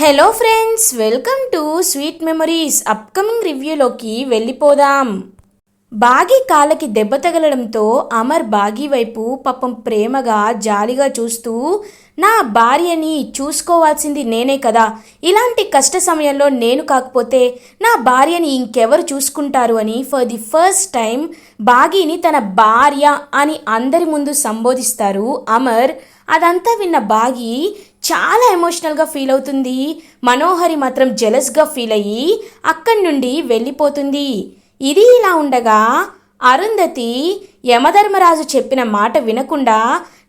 Hello friends welcome to sweet memories upcoming రివ్యూలోకి వెళ్ళిపోదాం. బాగి కాళ్ళకి దెబ్బ తగలడంతో అమర్ బాగి వైపు పాపం ప్రేమగా జాలిగా చూస్తూ నా భార్యని చూసుకోవాల్సింది నేనే కదా. ఇలాంటి కష్ట సమయంలో నేను కాకపోతే నా భార్యని ఇంకెవరు చూసుకుంటారు అని ఫర్ ది ఫస్ట్ టైం బాగీని తన భార్య అని అందరి ముందు సంబోధిస్తారు అమర్. అదంతా విన్న బాగి చాలా ఎమోషనల్గా ఫీల్ అవుతుంది. మనోహరి మాత్రం జెలస్గా ఫీల్ అయ్యి అక్కడి నుండి వెళ్ళిపోతుంది. ఇది ఇలా ఉండగా అరుంధతి యమధర్మరాజు చెప్పిన మాట వినకుండా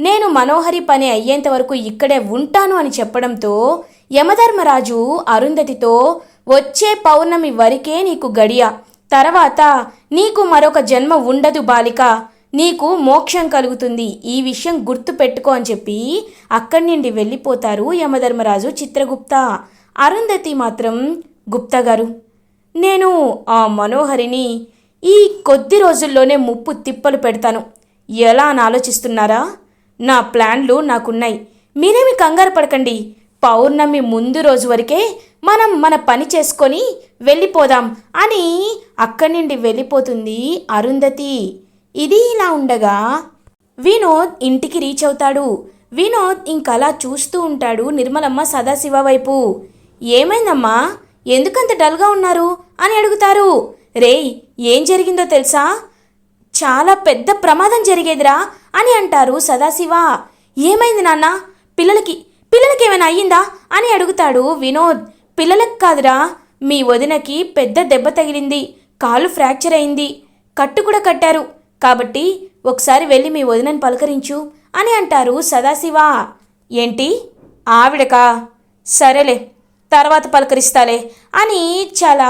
నేను మనోహరి పని అయ్యేంత వరకు ఇక్కడే ఉంటాను అని చెప్పడంతో యమధర్మరాజు అరుంధతితో వచ్చే పౌర్ణమి వరకే నీకు గడియ. తర్వాత నీకు మరొక జన్మ ఉండదు బాలిక. నీకు మోక్షం కలుగుతుంది. ఈ విషయం గుర్తు పెట్టుకో అని చెప్పి అక్కడి నుండి వెళ్ళిపోతారు యమధర్మరాజు చిత్రగుప్త. అరుంధతి మాత్రం గుప్తా గారు నేను ఆ మనోహరిని ఈ కొద్ది రోజుల్లోనే ముప్పు తిప్పలు పెడతాను. ఎలా అని ఆలోచిస్తున్నారా? నా ప్లాన్లు నాకున్నాయి. మీరేమి కంగారు పడకండి. పౌర్ణమి ముందు రోజు వరకే మనం మన పని చేసుకొని వెళ్ళిపోదాం అని అక్కడి నుండి వెళ్ళిపోతుంది అరుంధతి. ఇది ఇలా ఉండగా వినోద్ ఇంటికి రీచ్ అవుతాడు. వినోద్ ఇంకలా చూస్తూ ఉంటాడు నిర్మలమ్మ సదాశివ వైపు. ఏమైందమ్మా? ఎందుకంత డల్గా ఉన్నారు? అని అడుగుతారు. రేయ్ ఏం జరిగిందో తెలుసా? చాలా పెద్ద ప్రమాదం జరిగేదిరా అని అంటారు సదాశివ. ఏమైంది నాన్న? పిల్లలకి పిల్లలకి ఏమైనా అయ్యిందా? అని అడుగుతాడు వినోద్. పిల్లలకు కాదురా మీ వదినకి పెద్ద దెబ్బ తగిలింది. కాలు ఫ్రాక్చర్ అయింది. కట్టు కూడా కట్టారు. కాబట్టి ఒకసారి వెళ్ళి మీ వదినని పలకరించు అని అంటారు సదాశివ. ఏంటి? ఆవిడకా? సరేలే తర్వాత పలకరిస్తాలే అని చాలా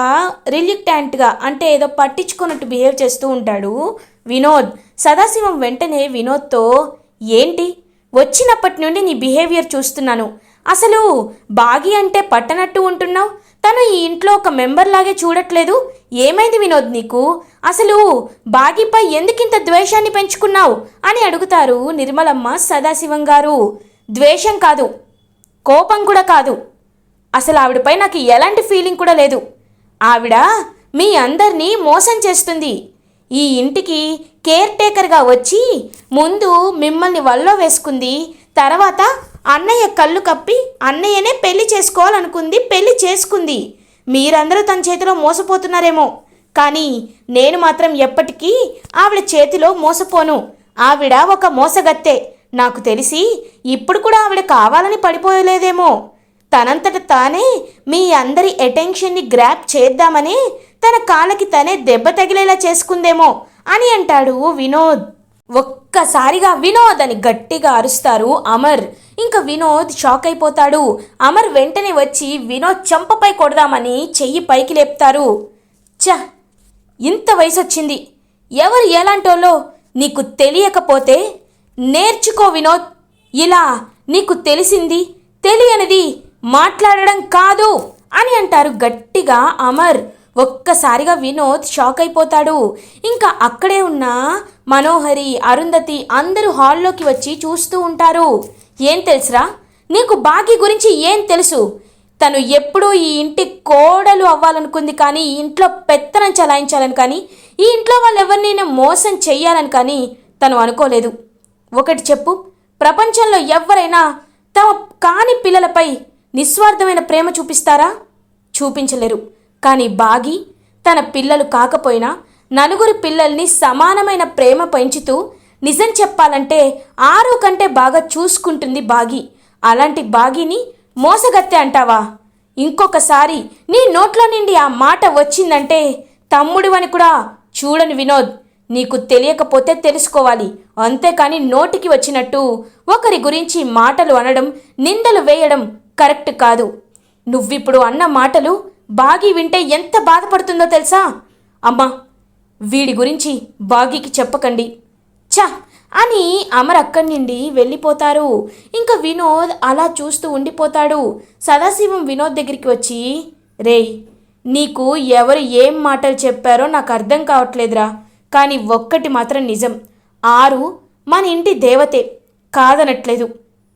రిలిక్టాంట్గా అంటే ఏదో పట్టించుకున్నట్టు బిహేవ్ చేస్తూ ఉంటాడు వినోద్. సదాశివం వెంటనే వినోద్తో ఏంటి? వచ్చినప్పటి నుండి నీ బిహేవియర్ చూస్తున్నాను. అసలు బాగి అంటే పట్టనట్టు ఉంటున్నావు? తను ఈ ఇంట్లో ఒక మెంబర్ లాగే చూడట్లేదు. ఏమైంది వినోద్ నీకు? అసలు బాగిపై ఎందుకింత ద్వేషాన్ని పెంచుకున్నావు? అని అడుగుతారు నిర్మలమ్మ సదాశివం గారు. ద్వేషం కాదు కోపం కూడా కాదు. అసలు ఆవిడపై నాకు ఎలాంటి ఫీలింగ్ కూడా లేదు. ఆవిడ మీ అందరినీ మోసం చేస్తుంది. ఈ ఇంటికి కేర్ టేకర్గా వచ్చి ముందు మిమ్మల్ని వల్లో వేసుకుంది తర్వాత అన్నయ్య కళ్ళు కప్పి అన్నయ్యనే పెళ్ళి చేసుకోవాలనుకుంది పెళ్ళి చేసుకుంది. మీరందరూ తన చేతిలో మోసపోతున్నారేమో. కానీ నేను మాత్రం ఎప్పటికీ ఆవిడ చేతిలో మోసపోను. ఆవిడ ఒక మోసగత్తే. నాకు తెలిసి ఇప్పుడు కూడా ఆవిడ కావాలని పడిపోయలేదేమో. తనంతట తానే మీ అందరి అటెన్షన్ని గ్రాప్ చేద్దామని తన కాళ్ళకి తనే దెబ్బ తగిలేలా చేసుకుందేమో అని అంటాడు వినోద్. ఒక్కసారిగా వినోద్ అని గట్టిగా అరుస్తారు అమర్. ఇంకా వినోద్ షాక్ అయిపోతాడు. అమర్ వెంటనే వచ్చి వినోద్ చంపపై కొడదామని చెయ్యి పైకి లేపుతారు. చ ఇంత వయసు వచ్చింది ఎవరు ఎలాంటోలో నీకు తెలియకపోతే నేర్చుకో వినోద్. ఇలా నీకు తెలిసింది తెలియనిది మాట్లాడడం కాదు అని అంటారు గట్టిగా అమర్. ఒక్కసారిగా వినోద్ షాక్ అయిపోతాడు ఇంకా అక్కడే ఉన్న మనోహరి అరుంధతి అందరూ హాల్లోకి వచ్చి చూస్తూ ఉంటారు. ఏం తెలుసురా? నీకు బాకీ గురించి ఏం తెలుసు? తను ఎప్పుడూ ఈ ఇంటి కోడలు అవ్వాలనుకుంది కానీ ఈ ఇంట్లో పెత్తనం చలాయించాలని కానీ ఈ ఇంట్లో వాళ్ళు ఎవరినైనా మోసం చెయ్యాలని కానీ తను అనుకోలేదు. ఒకటి చెప్పు ప్రపంచంలో ఎవరైనా తమ కాని పిల్లలపై నిస్వార్థమైన ప్రేమ చూపిస్తారా? చూపించలేరు. కానీ బాగి తన పిల్లలు కాకపోయినా నలుగురు పిల్లల్ని సమానమైన ప్రేమ పెంచుతూ నిజం చెప్పాలంటే ఆరు కంటే బాగా చూసుకుంటుంది బాగి. అలాంటి బాగిని మోసగత్తె అంటావా? ఇంకొకసారి నీ నోట్లో నుండి ఆ మాట వచ్చిందంటే తమ్ముడివని కూడా చూడని వినోద్. నీకు తెలియకపోతే తెలుసుకోవాలి. అంతేకాని నోటికి వచ్చినట్టు ఒకరి గురించి మాటలు అనడం నిందలు వేయడం కరెక్ట్ కాదు. నువ్విప్పుడు అన్న మాటలు బాగి వింటే ఎంత బాధపడుతుందో తెలుసా? అమ్మా వీడి గురించి బాగీకి చెప్పకండి. చా అని అమర్ అక్కడి నుండి వెళ్ళిపోతారు. ఇంకా వినోద్ అలా చూస్తూ ఉండిపోతాడు. సదాశివం వినోద్ దగ్గరికి వచ్చి రేయ్ నీకు ఎవరు ఏం మాటలు చెప్పారో నాకు అర్థం కావట్లేదురా. కానీ ఒక్కటి మాత్రం నిజం. ఆరు మన ఇంటి దేవతే. కాదనట్లేదు.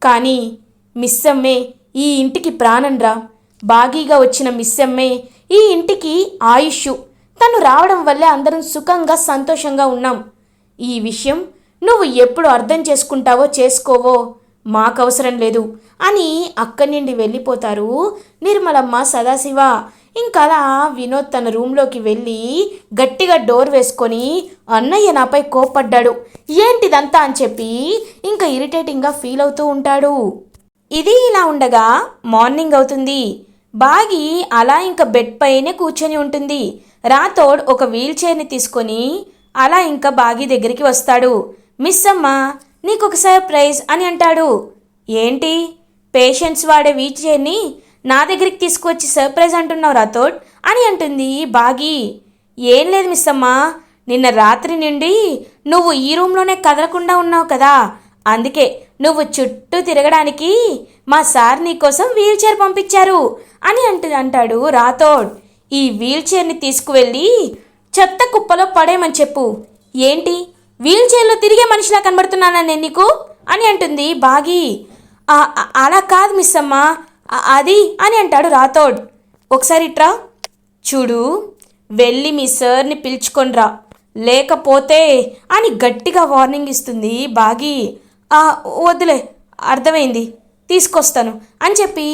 కానీ మిస్సమ్మే ఈ ఇంటికి ప్రాణంరా. బాగీగా వచ్చిన మిస్సమ్మే ఈ ఇంటికి ఆయుష్ తను రావడం వల్లే అందరం సుఖంగా సంతోషంగా ఉన్నాం. ఈ విషయం నువ్వు ఎప్పుడు అర్థం చేసుకుంటావో చేసుకోవో? మాకు అవసరం లేదు. అని అక్కడి నుండి వెళ్ళిపోతారు నిర్మలమ్మ సదాశివ. ఇంకలా వినోద్ తన రూమ్లోకి వెళ్ళి గట్టిగా డోర్ వేసుకొని అన్నయ్య నాపై కోప్పడ్డాడు. ఏంటిదంతా? అని చెప్పి ఇంకా ఇరిటేటింగ్గా ఫీల్ అవుతూ ఉంటాడు. ఇది ఇలా ఉండగా మార్నింగ్ అవుతుంది. బాగి అలా ఇంకా బెడ్ పైనే కూర్చొని ఉంటుంది. రాథోడ్ ఒక వీల్ చైర్ని తీసుకొని అలా ఇంకా బాగి దగ్గరికి వస్తాడు. మిస్ అమ్మ నీకు ఒక సర్ప్రైజ్ అని అంటాడు. ఏంటి? పేషెంట్స్ వాడే వీల్ నా దగ్గరికి తీసుకువచ్చి సర్ప్రైజ్ అంటున్నావు రాథోడ్ అని అంటుంది బాగి. ఏం లేదు మిస్ అమ్మ నిన్న రాత్రి నుండి నువ్వు ఈ రూమ్లోనే కదలకుండా ఉన్నావు కదా. అందుకే నువ్వు చుట్టూ తిరగడానికి మా సార్ నీకోసం వీల్ చైర్ పంపించారు అని అంటు అంటాడు రాథోడ్ ఈ వీల్ చైర్ని తీసుకువెళ్ళి చెత్త కుప్పలో పడేయమని చెప్పు. ఏంటి? వీల్ చైర్లో తిరిగే మనిషిలా కనబడుతున్నానా నేను నీకు? అని అంటుంది బాగి. అలా కాదు మిస్ అమ్మ. అది అని అంటాడు రాథోడ్. ఒకసారి ఇట్రా. చూడు వెళ్ళి మీ సార్ని పిలుచుకొనిరా లేకపోతే అని గట్టిగా వార్నింగ్ ఇస్తుంది బాగి. వద్దులే అర్థమైంది. తీసుకొస్తాను అని చెప్పి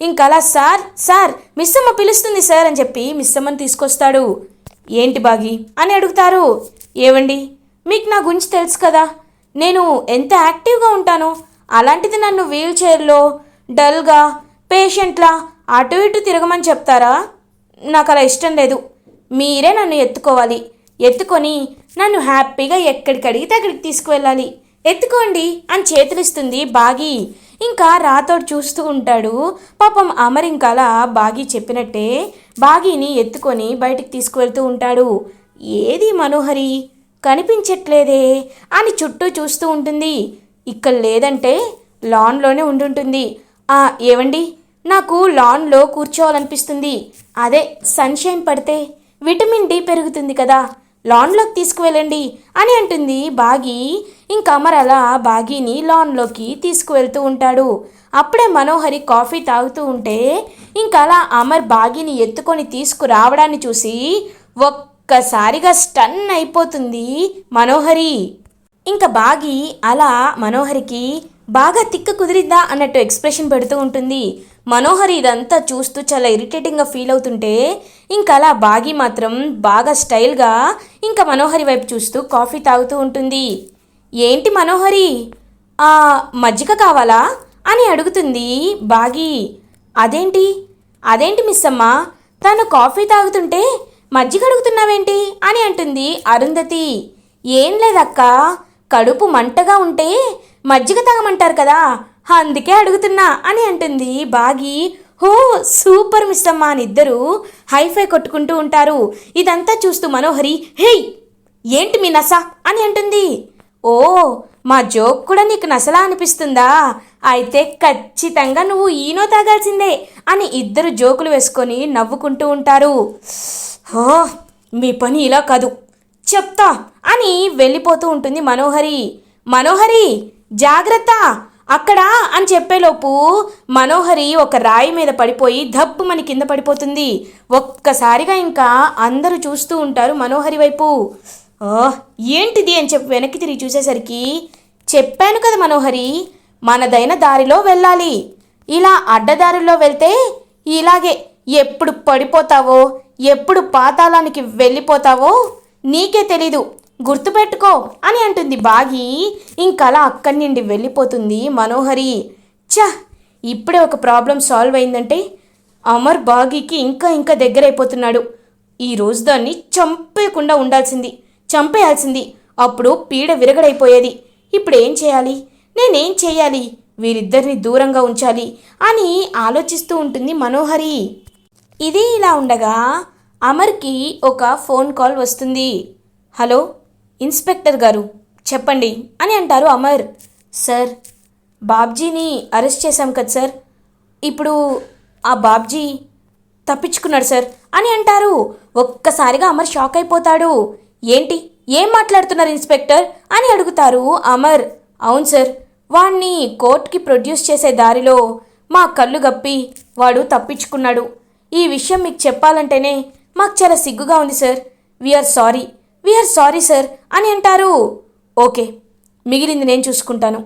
ఇంకలా సార్ సార్ మిస్సమ్మ పిలుస్తుంది సార్ అని చెప్పి మిస్సమ్మని తీసుకొస్తాడు. ఏంటి బాగి? అని అడుగుతారు. ఏవండి? మీకు నా గురించి తెలుసు కదా. నేను ఎంత యాక్టివ్గా ఉంటానో అలాంటిది నన్ను వీల్ చైర్లో డల్గా పేషెంట్లా అటు ఇటు తిరగమని చెప్తారా? నాకు అలా ఇష్టం లేదు. మీరే నన్ను ఎత్తుకోవాలి. ఎత్తుకొని నన్ను హ్యాపీగా ఎక్కడికి అడిగితే అక్కడికి తీసుకువెళ్ళాలి. ఎత్తుకోండి అని చేతులిస్తుంది బాగి. ఇంకా రాతోడు చూస్తూ ఉంటాడు. పాపం అమర్ ఇంకా అలా బాగి చెప్పినట్టే బాగీని ఎత్తుకొని బయటికి తీసుకువెళ్తూ ఉంటాడు. ఏది మనోహరి? కనిపించట్లేదే అని చుట్టూ చూస్తూ ఉంటుంది. ఇక్కడ లేదంటే లాన్లోనే ఉండుంటుంది. ఆ ఏవండి? నాకు లాన్లో కూర్చోవాలనిపిస్తుంది. అదే సన్షైన్ పడితే విటమిన్ డి పెరుగుతుంది కదా. లాన్లోకి తీసుకువెళ్ళండి అని అంటుంది బాగి. ఇంకా అమర్ అలా బాగీని లాన్లోకి తీసుకువెళ్తూ ఉంటాడు. అప్పుడే మనోహరి కాఫీ తాగుతూ ఉంటే ఇంకా అలా అమర్ బాగిని ఎత్తుకొని తీసుకురావడాన్ని చూసి ఒక్కసారిగా స్టన్ అయిపోతుంది మనోహరి. ఇంకా బాగి అలా మనోహరికి బాగా తిక్క కుదిరిద్దా అన్నట్టు ఎక్స్ప్రెషన్ పెడుతూ ఉంటుంది. మనోహరి ఇదంతా చూస్తూ చాలా ఇరిటేటింగ్గా ఫీల్ అవుతుంటే ఇంకా అలా బాగి మాత్రం బాగా స్టైల్గా ఇంకా మనోహరి వైపు చూస్తూ కాఫీ తాగుతూ ఉంటుంది. ఏంటి మనోహరి? ఆ మజ్జిగ కావాలా? అని అడుగుతుంది బాగి. అదేంటి? అదేంటి మిస్ అమ్మ? తను కాఫీ తాగుతుంటే మజ్జిగ అడుగుతున్నావేంటి అని అంటుంది అరుంధతి. ఏం లేదక్క కడుపు మంటగా ఉంటే మజ్జిగ తాగమంటారు కదా అందుకే అడుగుతున్నా అని అంటుంది బాగి. హో సూపర్ మిస్టమ్మ అని ఇద్దరు హైఫై కొట్టుకుంటూ ఉంటారు. ఇదంతా చూస్తూ మనోహరి హేయ్ ఏంటి మీ నస? అని అంటుంది. ఓ మా జోక్ కూడా నీకు నసలా అనిపిస్తుందా? అయితే ఖచ్చితంగా నువ్వు ఈనో తాగాల్సిందే అని ఇద్దరు జోకులు వేసుకొని నవ్వుకుంటూ ఉంటారు. మీ పని ఇలా కాదు. చెప్తా అని వెళ్ళిపోతూ ఉంటుంది మనోహరి. మనోహరి జాగ్రత్త! అక్కడ అని చెప్పేలోపు మనోహరి ఒక రాయి మీద పడిపోయి ధప్పుమని కింద పడిపోతుంది. ఒక్కసారిగా ఇంకా అందరూ చూస్తూ ఉంటారు మనోహరి వైపు. "ఆ, ఏంటిది అని చెప్పి వెనక్కి తిరిగి చూసేసరికి చెప్పాను కదా మనోహరి మనదైన దారిలో వెళ్ళాలి. ఇలా అడ్డదారిలో వెళ్తే ఇలాగే ఎప్పుడు పడిపోతావో ఎప్పుడు పాతాళానికి వెళ్ళిపోతావో నీకే తెలీదు. గుర్తుపెట్టుకో అని అంటుంది బాగి. ఇంకలా అక్కడి నుండి వెళ్ళిపోతుంది మనోహరి. చ ఇప్పుడే ఒక ప్రాబ్లం సాల్వ్ అయిందంటే అమర్ బాగీకి ఇంకా ఇంకా దగ్గరైపోతున్నాడు. ఈ రోజు దాన్ని చంపేయకుండా ఉండాల్సింది చంపేయాల్సింది. అప్పుడు పీడ విరగడైపోయేది. ఇప్పుడు ఏం చేయాలి? నేనేం చేయాలి? వీరిద్దరిని దూరంగా ఉంచాలి అని ఆలోచిస్తూ ఉంటుంది మనోహరి. ఇది ఇలా ఉండగా అమర్కి ఒక ఫోన్ కాల్ వస్తుంది. హలో ఇన్స్పెక్టర్ గారు చెప్పండి అని అంటారు అమర్. సార్ బాబ్జీని అరెస్ట్ చేశాం కదా సార్. ఇప్పుడు ఆ బాబ్జీ తప్పించుకున్నాడు సార్ అని అంటారు. ఒక్కసారిగా అమర్ షాక్ అయిపోతాడు. ఏంటి? ఏం మాట్లాడుతున్నారు ఇన్స్పెక్టర్? అని అడుగుతారు అమర్. అవును సార్ వాణ్ణి కోర్టుకి ప్రొడ్యూస్ చేసే దారిలో మా కళ్ళు గప్పి వాడు తప్పించుకున్నాడు. ఈ విషయం మీకు చెప్పాలంటేనే మాకు చాలా సిగ్గుగా ఉంది sir. We're sorry we're sorry sir అని అంటారు. ఓకే మిగిలింది నేను చూసుకుంటాను.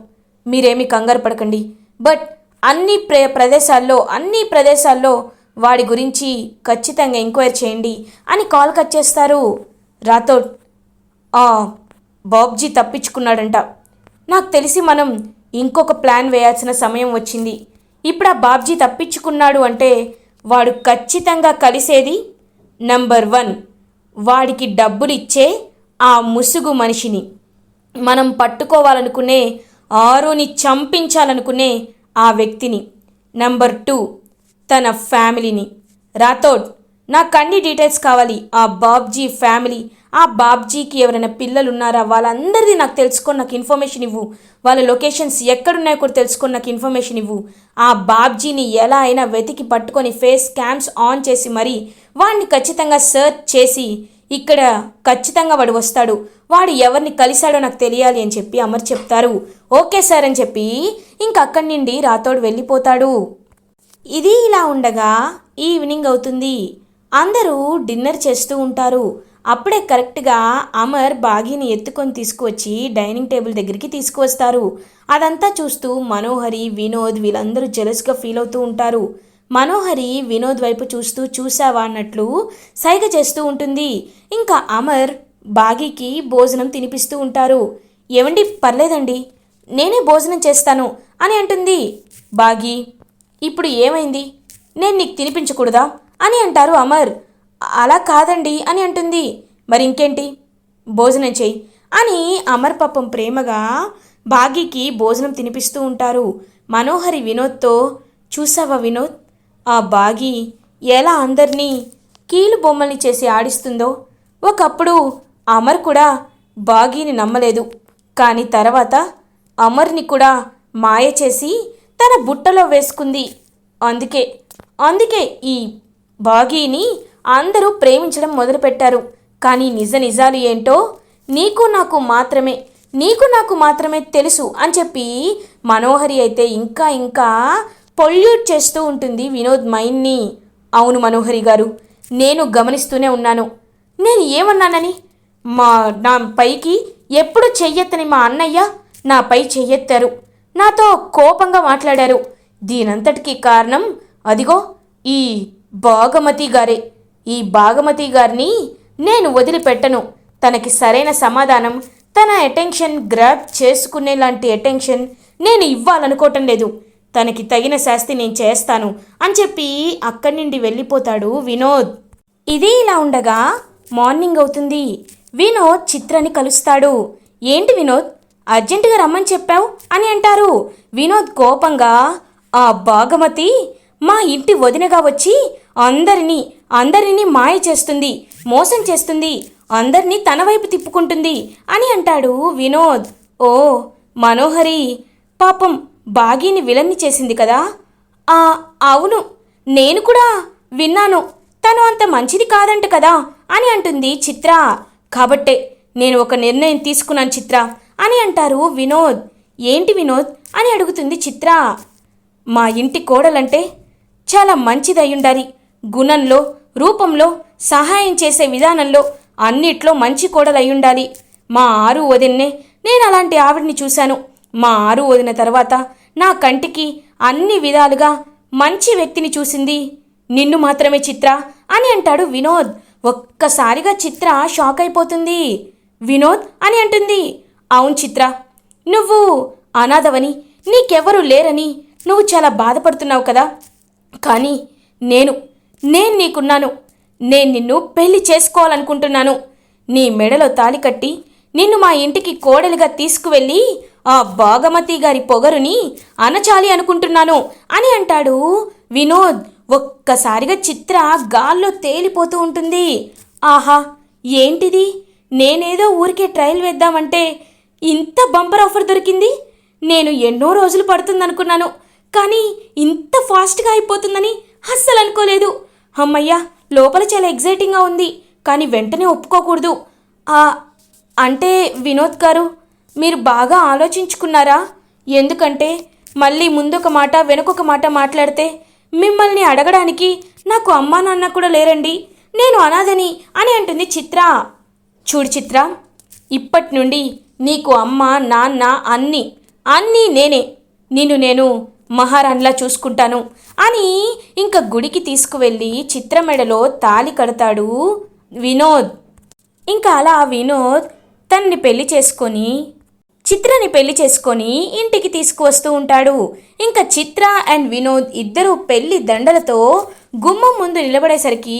మీరేమీ కంగారు పడకండి. బట్ అన్ని ప్రే ప్రదేశాల్లో అన్ని ప్రదేశాల్లో వాడి గురించి ఖచ్చితంగా ఎంక్వైరీ చేయండి అని కాల్ కట్ చేస్తారు. రాథోడ్ బాబ్జీ తప్పించుకున్నాడంట. నాకు తెలిసి మనం ఇంకొక ప్లాన్ వేయాల్సిన సమయం వచ్చింది. ఇప్పుడు ఆ బాబ్జీ తప్పించుకున్నాడు అంటే వాడు ఖచ్చితంగా కలిసేది నంబర్ వన్. వాడికి డబ్బులు ఇచ్చే ఆ ముసుగు మనిషిని. మనం పట్టుకోవాలనుకునే ఆరుని చంపించాలనుకునే ఆ వ్యక్తిని. నంబర్ టూ తన ఫ్యామిలీని. రాథోడ్ నాకు అన్ని డీటెయిల్స్ కావాలి. ఆ బాబ్జీ ఫ్యామిలీ ఆ బాబ్జీకి ఎవరైనా పిల్లలు ఉన్నారా వాళ్ళందరిది నాకు తెలుసుకొని నాకు ఇన్ఫర్మేషన్ ఇవ్వు. వాళ్ళ లొకేషన్స్ ఎక్కడున్నాయో కూడా తెలుసుకొని నాకు ఇన్ఫర్మేషన్ ఇవ్వు. ఆ బాబ్జీని ఎలా అయినా వెతికి పట్టుకొని ఫేస్ క్యామ్స్ ఆన్ చేసి మరీ వాడిని ఖచ్చితంగా సర్చ్ చేసి ఇక్కడ ఖచ్చితంగా వాడు వస్తాడు. వాడు ఎవరిని కలిశాడో నాకు తెలియాలి అని చెప్పి అమర్ చెప్తారు. ఓకే సార్ అని చెప్పి ఇంక అక్కడి నుండి రాతోడు వెళ్ళిపోతాడు. ఇది ఇలా ఉండగా ఈవినింగ్ అవుతుంది. అందరూ డిన్నర్ చేస్తూ ఉంటారు. అప్పుడే కరెక్ట్గా అమర్ బాగీని ఎత్తుకొని తీసుకువచ్చి డైనింగ్ టేబుల్ దగ్గరికి తీసుకువస్తారు. అదంతా చూస్తూ మనోహరి వినోద్ వీళ్ళందరూ జెలస్గా ఫీల్ అవుతూ ఉంటారు. మనోహరి వినోద్ వైపు చూస్తూ చూసావా అన్నట్లు సైగ చేస్తూ ఉంటుంది. ఇంకా అమర్ బాగీకి భోజనం తినిపిస్తూ ఉంటారు. ఏమండి పర్లేదండి. నేనే భోజనం చేస్తాను అని అంటుంది. బాగీ ఇప్పుడు ఏమైంది? నేను నీకు తినిపించకూడదా? అని అంటారు అమర్. అలా కాదండి అని అంటుంది. మరి ఇంకేంటి భోజనం చేయి అని అమర్ పాపం ప్రేమగా బాగీకి భోజనం తినిపిస్తూ ఉంటారు. మనోహరి వినోద్తో చూసావా వినోద్? ఆ బాగి ఎలా అందరినీ కీలు బొమ్మల్ని చేసి ఆడిస్తుందో? ఒకప్పుడు అమర్ కూడా బాగీని నమ్మలేదు. కానీ తర్వాత అమర్ని కూడా మాయ చేసి తన బుట్టలో వేసుకుంది. అందుకే అందుకే ఈ బాగీని అందరూ ప్రేమించడం మొదలుపెట్టారు. కానీ నిజ నిజాలు ఏంటో? నీకు నాకు మాత్రమే నీకు నాకు మాత్రమే తెలుసు అని చెప్పి మనోహరి అయితే ఇంకా ఇంకా పొల్యూట్ చేస్తూ ఉంటుంది వినోద్ మైండ్ని అవును మనోహరి గారు నేను గమనిస్తూనే ఉన్నాను. నేను ఏమన్నానని? మా నా పైకి ఎప్పుడు చెయ్యెత్తని మా అన్నయ్య నాపై చెయ్యెత్తారు. నాతో కోపంగా మాట్లాడారు. దీనంతటికీ కారణం అదిగో ఈ భాగమతి గారే. ఈ భాగమతి గారిని నేను వదిలిపెట్టను. తనకి సరైన సమాధానం తన అటెన్షన్ గ్రాప్ చేసుకునేలాంటి అటెన్షన్ నేను ఇవ్వాలనుకోవటం లేదు. తనకి తగిన శాస్తి నేను చేస్తాను అని చెప్పి అక్కడి నుండి వెళ్ళిపోతాడు వినోద్. ఇది ఇలా ఉండగా మార్నింగ్ అవుతుంది. వినోద్ చిత్రని కలుస్తాడు. ఏంటి వినోద్? అర్జెంటుగా రమ్మని చెప్పావు అని అంటారు. వినోద్ కోపంగా ఆ భాగమతి మా ఇంటి వదినగా వచ్చి అందరినీ అందరినీ మాయ చేస్తుంది మోసం చేస్తుంది అందరినీ తన వైపు తిప్పుకుంటుంది అని అంటాడు వినోద్. ఓ మనోహరి పాపం బాగీని విలన్ని చేసింది కదా? ఆ అవును నేను కూడా విన్నాను. తను అంత మంచిది కాదంట కదా? అని అంటుంది చిత్ర. కాబట్టే నేను ఒక నిర్ణయం తీసుకున్నాను చిత్ర అని అంటారు వినోద్. ఏంటి వినోద్? అని అడుగుతుంది చిత్ర. మా ఇంటి కోడలంటే చాలా మంచిదయ్యుండాలి గుణంలో రూపంలో సహాయం చేసే విధానంలో అన్నిట్లో మంచి కోడలయ్యుండాలి. ఉండాలి మా ఆరు వదిన్నే నేను అలాంటి ఆవిడ్ని చూశాను. మా ఆరు వదిన తర్వాత నా కంటికి అన్ని విధాలుగా మంచి వ్యక్తిని చూసింది. నిన్ను మాత్రమే చిత్ర అని అంటాడు వినోద్. ఒక్కసారిగా చిత్ర షాక్ అయిపోతుంది వినోద్ అని అంటుంది. అవును చిత్ర నువ్వు అనాథవని నీకెవరూ లేరని నువ్వు చాలా బాధపడుతున్నావు కదా. కానీ నేను నేను నీకున్నాను. నేను నిన్ను పెళ్ళి చేసుకోవాలనుకుంటున్నాను. నీ మెడలో తాలి కట్టి నిన్ను మా ఇంటికి కోడలుగా తీసుకువెళ్ళి ఆ భాగమతి గారి పొగరుని అనచాలి అనుకుంటున్నాను అని అంటాడు. వినోద్ ఒక్కసారిగా చిత్ర గాల్లో తేలిపోతూ ఉంటుంది. ఆహా ఏంటిది? నేనేదో ఊరికే ట్రయల్ వేద్దామంటే ఇంత బంపర్ ఆఫర్ దొరికింది? నేను ఎన్నో రోజులు పడుతుందనుకున్నాను. కానీ ఇంత ఫాస్ట్గా అయిపోతుందని అస్సలు అనుకోలేదు అమ్మయ్యా లోపల చాలా ఎగ్జైటింగ్గా ఉంది కానీ వెంటనే ఒప్పుకోకూడదు. ఆ అంటే వినోద్ గారు మీరు బాగా ఆలోచించుకున్నారా? ఎందుకంటే మళ్ళీ ముందొక మాట వెనుకొక మాట మాట్లాడితే మిమ్మల్ని అడగడానికి నాకు అమ్మా నాన్న కూడా లేరండి. నేను అనాథని అని అంటుంది చిత్ర. చూడు చిత్ర ఇప్పటి నుండి నీకు అమ్మ నాన్న అన్నీ అన్నీ నేనే. నిన్ను నేను మహారాణిలా చూసుకుంటాను అని ఇంకా గుడికి తీసుకువెళ్ళి చిత్ర మెడలో తాలి కడతాడు వినోద్. ఇంకా అలా వినోద్ తనని పెళ్ళి చేసుకొని చిత్రని పెళ్ళి చేసుకొని ఇంటికి తీసుకువస్తూ ఉంటాడు. ఇంకా చిత్ర అండ్ వినోద్ ఇద్దరు పెళ్ళి దండలతో గుమ్మం ముందు నిలబడేసరికి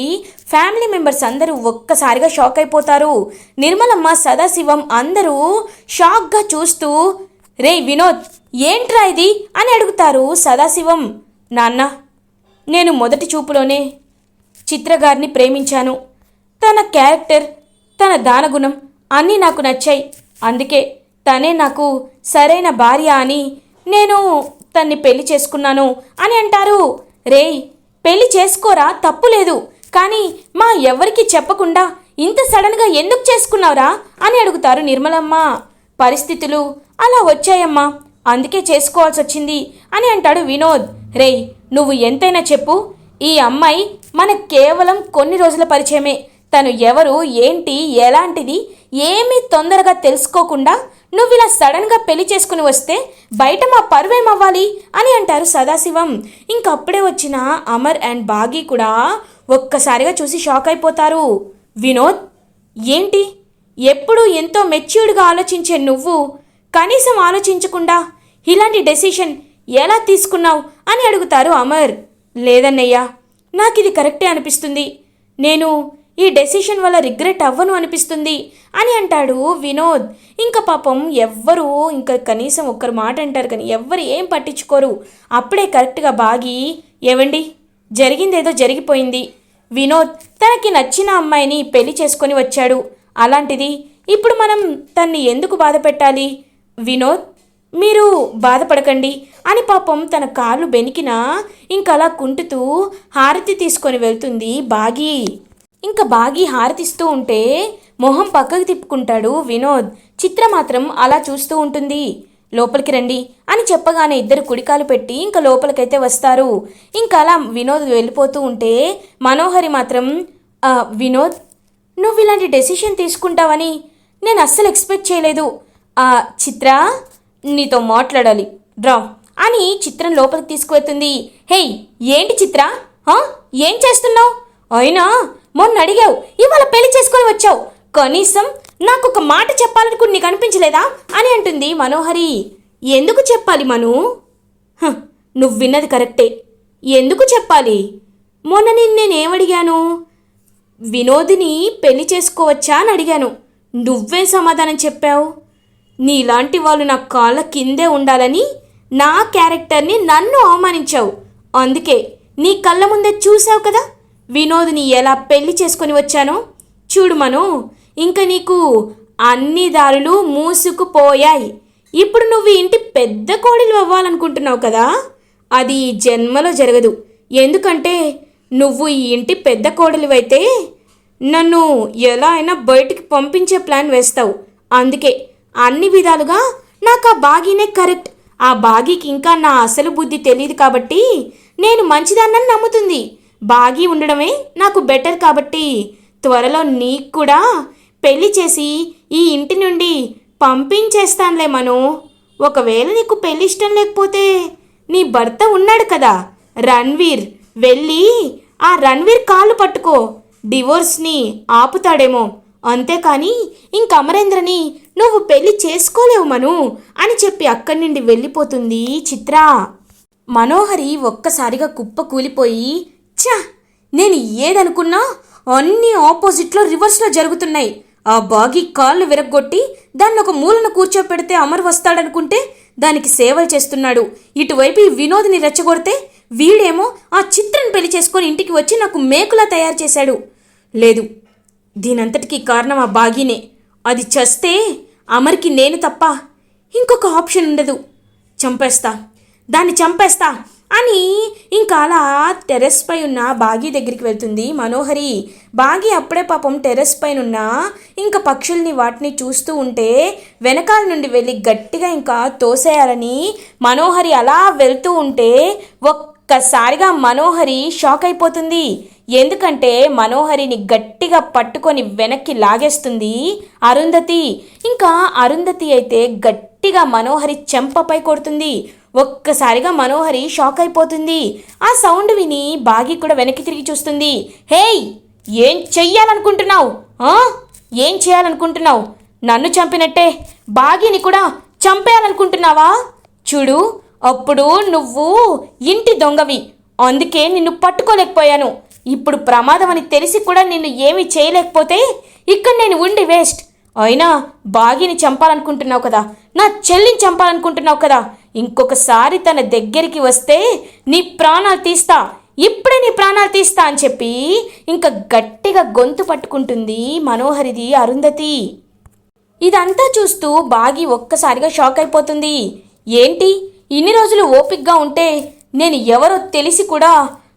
ఫ్యామిలీ మెంబర్స్ అందరూ ఒక్కసారిగా షాక్ అయిపోతారు. నిర్మలమ్మ సదాశివం అందరూ షాక్గా చూస్తూ రే వినోద్ ఏంట్రా ఇది? అని అడుగుతారు సదాశివం. నాన్న నేను మొదటి చూపులోనే చిత్రగారిని ప్రేమించాను. తన క్యారెక్టర్ తన దానగుణం అన్నీ నాకు నచ్చాయి. అందుకే తనే నాకు సరైన భార్య అని నేను తన్ని పెళ్ళి చేసుకున్నాను అని అంటారు. రేయ్ పెళ్ళి చేసుకోరా? తప్పు లేదు. కానీ మా ఎవరికి చెప్పకుండా ఇంత సడన్గా ఎందుకు చేసుకున్నావురా? అని అడుగుతారు నిర్మలమ్మ. పరిస్థితులు అలా వచ్చాయమ్మా. అందుకే చేసుకోవాల్సి వచ్చింది అని అంటాడు వినోద్. రేయ్ నువ్వు ఎంతైనా చెప్పు ఈ అమ్మాయి మనకు కేవలం కొన్ని రోజుల పరిచయమే. తను ఎవరు ఏంటి ఎలాంటిది ఏమీ తొందరగా తెలుసుకోకుండా నువ్వు ఇలా సడన్గా పెళ్ళి చేసుకుని వస్తే బయట మా పరువేమవ్వాలి అని అంటారు సదాశివం. ఇంకప్పుడే వచ్చిన అమర్ అండ్ బాగీ కూడా ఒక్కసారిగా చూసి షాక్ అయిపోతారు. వినోద్ ఏంటి? ఎప్పుడు ఎంతో మెచ్యూర్డ్గా ఆలోచించే నువ్వు కనీసం ఆలోచించకుండా ఇలాంటి డెసిషన్ ఎలా తీసుకున్నావు? అని అడుగుతారు అమర్. లేదన్నయ్యా నాకు ఇది కరెక్టే అనిపిస్తుంది. నేను ఈ డెసిషన్ వల్ల రిగ్రెట్ అవ్వను అనిపిస్తుంది అని అంటాడు వినోద్. ఇంకా పాపం ఎవ్వరు ఇంకా కనీసం ఒక్కరు మాట అంటారు కానీ ఎవ్వరు ఏం పట్టించుకోరు. అప్పుడే కరెక్ట్గా బాగి ఏవండి జరిగిందేదో జరిగిపోయింది. వినోద్ తనకి నచ్చిన అమ్మాయిని పెళ్ళి చేసుకొని వచ్చాడు. అలాంటిది ఇప్పుడు మనం తన్ని ఎందుకు బాధ పెట్టాలి వినోద్ మీరు బాధపడకండి. అని పాపం తన కాళ్ళు బెనికినా ఇంకలా కుంటుతూ హారతి తీసుకొని వెళ్తుంది బాగి. ఇంకా బాగి హారతిస్తూ ఉంటే మొహం పక్కకు తిప్పుకుంటాడు వినోద్. చిత్ర మాత్రం అలా చూస్తూ ఉంటుంది. లోపలికి రండి అని చెప్పగానే ఇద్దరు కుడికాలు పెట్టి ఇంకా లోపలికైతే వస్తారు. ఇంకా అలా వినోద్ వెళ్ళిపోతూ ఉంటే మనోహరి మాత్రం వినోద్ నువ్వు ఇలాంటి డెసిషన్ తీసుకుంటావని నేను అస్సలు ఎక్స్పెక్ట్ చేయలేదు. ఆ చిత్ర నీతో మాట్లాడాలి. డ్రా. అని చిత్రం లోపలికి తీసుకువెళ్తుంది హేయ్ ఏంటి చిత్ర? ఏం చేస్తున్నావు? అయినా మొన్న అడిగావు ఇవాళ పెళ్ళి చేసుకొని వచ్చావు. కనీసం నాకు ఒక మాట చెప్పాలనుకుని నీకు అనిపించలేదా? అని అంటుంది మనోహరి. ఎందుకు చెప్పాలి మను? నువ్వు విన్నది కరెక్టే. ఎందుకు చెప్పాలి? మొన్న నిన్ను నేనేమడిగాను వినోదిని పెళ్ళి చేసుకోవచ్చా అని అడిగాను. నువ్వే సమాధానం చెప్పావు? నీలాంటి వాళ్ళు నా కాళ్ళ కిందే ఉండాలని నా క్యారెక్టర్ని నన్ను అవమానించావు. అందుకే నీ కళ్ళ ముందే చూసావు కదా? వినోద్ని ఎలా పెళ్ళి చేసుకొని వచ్చానో? చూడు మను ఇంకా నీకు అన్ని దారులు మూసుకుపోయాయి. ఇప్పుడు నువ్వు ఇంటి పెద్ద కోడలు అవ్వాలనుకుంటున్నావు కదా? అది ఈ జన్మలో జరగదు. ఎందుకంటే నువ్వు ఈ ఇంటి పెద్ద కోడలివైతే నన్ను ఎలా అయినా బయటికి పంపించే ప్లాన్ వేస్తావు. అందుకే అన్ని విధాలుగా నాకు ఆ బాగీనే కరెక్ట్. ఆ బాగీకి ఇంకా నా అసలు బుద్ధి తెలియదు కాబట్టి నేను మంచిదాన్నని నమ్ముతుంది. బాగీ ఉండడమే నాకు బెటర్ కాబట్టి త్వరలో నీకు కూడా పెళ్ళి చేసి ఈ ఇంటి నుండి పంపించేస్తానులే మను. ఒకవేళ నీకు పెళ్ళి ఇష్టం లేకపోతే నీ భర్త ఉన్నాడు కదా రణ్వీర్ వెళ్ళి ఆ రణ్వీర్ కాళ్ళు పట్టుకో. డివోర్స్ని ఆపుతాడేమో. అంతేకాని ఇంక అమరేంద్రని నువ్వు పెళ్ళి చేసుకోలేవు మను అని చెప్పి అక్కడి నుండి వెళ్ళిపోతుంది చిత్ర. మనోహరి ఒక్కసారిగా కుప్ప కూలిపోయి ఛ! నేను ఏదనుకున్నా అన్నీ ఆపోజిట్లో రివర్స్లో జరుగుతున్నాయి. ఆ బాగి కాళ్ళు విరగ్గొట్టి దాన్ని ఒక మూలన కూర్చోపెడితే అమర్ వస్తాడనుకుంటే దానికి సేవలు చేస్తున్నాడు. ఇటువైపు ఈ వినోద్ని రెచ్చగొడితే వీడేమో ఆ చిత్రను పెళ్ళి చేసుకొని ఇంటికి వచ్చి నాకు మేకులా తయారు చేశాడు. లేదు దీనంతటికీ కారణం ఆ బాగీనే. అది చస్తే అమర్కి నేను తప్ప ఇంకొక ఆప్షన్ ఉండదు. చంపేస్తా. దాన్ని చంపేస్తా అని ఇంకా అలా టెర్రస్ పై ఉన్న బాగి దగ్గరికి వెళ్తుంది మనోహరి. బాగి అప్పుడే పాపం టెర్రస్ పైనున్న ఇంకా పక్షుల్ని వాటిని చూస్తూ ఉంటే వెనకాల నుండి వెళ్ళి గట్టిగా ఇంకా తోసేయాలని మనోహరి అలా వెళ్తూ ఉంటే ఒక్కసారిగా మనోహరి షాక్ అయిపోతుంది. ఎందుకంటే మనోహరిని గట్టిగా పట్టుకొని వెనక్కి లాగేస్తుంది అరుంధతి. ఇంకా అరుంధతి అయితే గట్టిగా మనోహరి చెంపపై కొడుతుంది. ఒక్కసారిగా మనోహరి షాక్ అయిపోతుంది. ఆ సౌండ్ విని బాగి కూడా వెనక్కి తిరిగి చూస్తుంది. హేయ్! ఏం చెయ్యాలనుకుంటున్నావు? ఏం చేయాలనుకుంటున్నావు? నన్ను చంపినట్టే. బాగిని కూడా చంపేయాలనుకుంటున్నావా? చూడు అప్పుడు నువ్వు ఇంటి దొంగవి. అందుకే నిన్ను పట్టుకోలేకపోయాను. ఇప్పుడు ప్రమాదం అని తెలిసి కూడా నిన్ను ఏమీ చేయలేకపోతే ఇక్కడ నేను ఉండి వేస్ట్. అయినా బాగిని చంపాలనుకుంటున్నావు కదా నా చెల్లిని చంపాలనుకుంటున్నావు కదా ఇంకొకసారి తన దగ్గరికి వస్తే నీ ప్రాణాలు తీస్తా ఇప్పుడే నీ ప్రాణాలు తీస్తా అని చెప్పి ఇంకా గట్టిగా గొంతు పట్టుకుంటుంది మనోహరిది అరుంధతి. ఇదంతా చూస్తూ బాగి ఒక్కసారిగా షాక్ అయిపోతుంది. ఏంటి? ఇన్ని రోజులు ఓపిక్గా ఉంటే నేను ఎవరో తెలిసి కూడా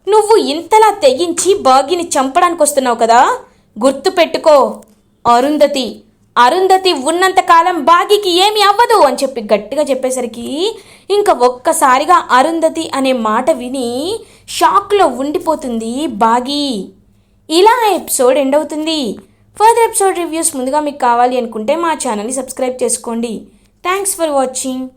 నువ్వు ఇంతలా తెగించి బాగిని చంపడానికి వస్తున్నావు కదా? గుర్తు పెట్టుకో అరుంధతి అరుంధతి ఉన్నంతకాలం బాగికి ఏమి అవ్వదు అని చెప్పి గట్టిగా చెప్పేసరికి ఇంకా ఒక్కసారిగా అరుంధతి అనే మాట విని షాక్లో ఉండిపోతుంది బాగి. ఇలా ఎపిసోడ్ ఎండ్ అవుతుంది. ఫర్దర్ ఎపిసోడ్ రివ్యూస్ ముందుగా మీకు కావాలి అనుకుంటే మా ఛానల్ని సబ్స్క్రైబ్ చేసుకోండి. Thanks for watching.